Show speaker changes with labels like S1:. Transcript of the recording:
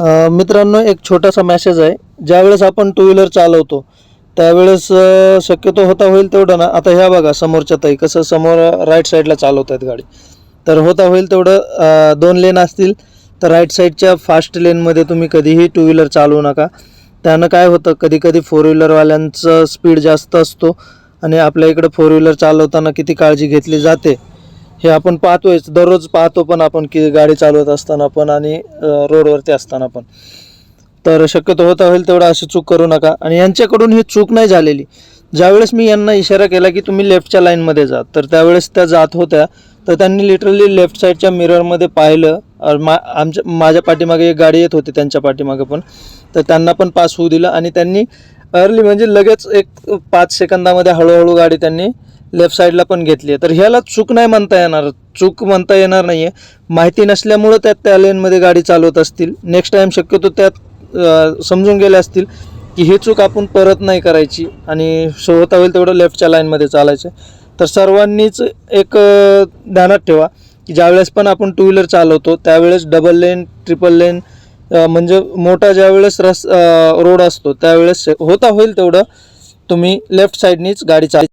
S1: मित्रांनो एक छोटासा मॅसेज आहे. ज्यावेळेस आपण टू व्हीलर चालवतो त्यावेळेस शक्यतो होता होईल तेवढं ना. आता ह्या बघा समोरच्या ताई कसं समोर राईट साईडला चालवत आहेत गाडी. तर होता होईल तेवढं दोन लेन असतील. तर राईट साईडच्या फास्ट लेनमध्ये तुम्ही कधीही टू व्हीलर चालवू नका. त्यानं काय होतं कधी कधी फोर व्हीलरवाल्यांचं स्पीड जास्त असतो. आणि आपल्या इकडं फोर व्हीलर चालवताना किती काळजी घेतली जाते हे आपण पाहतोय दररोज पाहतो पण आपण की गाडी चालवत असताना पण आणि रोडवरती असताना पण. तर शक्यतो होता होईल तेवढा अशी चूक करू नका. आणि यांच्याकडून ही चूक नाही झालेली. ज्यावेळेस मी यांना इशारा केला की तुम्ही लेफ्टच्या लाईनमध्ये जा तर त्यावेळेस त्या जात होत्या. तर त्यांनी लिटरली लेफ्ट साईडच्या मिररमध्ये पाहिलं. मा आमच्या माझ्या पाठीमागे एक गाडी येत होती त्यांच्या पाठीमागे पण. तर त्यांना पण पास होऊ दिलं आणि त्यांनी अर्ली म्हणजे लगेच एक पाच सेकंदामध्ये हळूहळू गाडी त्यांनी लेफ्ट साईडला पण घेतली आहे. तर ह्याला चूक नाही म्हणता येणार. चूक म्हणता येणार नाही आहे माहिती नसल्यामुळं त्यात त्या लेनमध्ये गाडी चालवत असतील. नेक्स्ट टाईम शक्यतो त्यात समजून गेले असतील की ही चूक आपण परत नाही करायची आणि शो होता होईल तेवढं लेफ्टच्या लाईनमध्ये चालायचं. तर सर्वांनीच एक ध्यानात ठेवा की ज्यावेळेस पण आपण टू व्हीलर चालवतो त्यावेळेस डबल लेन ट्रिपल लेन म्हणजे मोठा ज्यावेळेस रस रोड असतो त्यावेळेस होता होईल तेवढं तुम्ही लेफ्ट साईडनीच गाडी चाल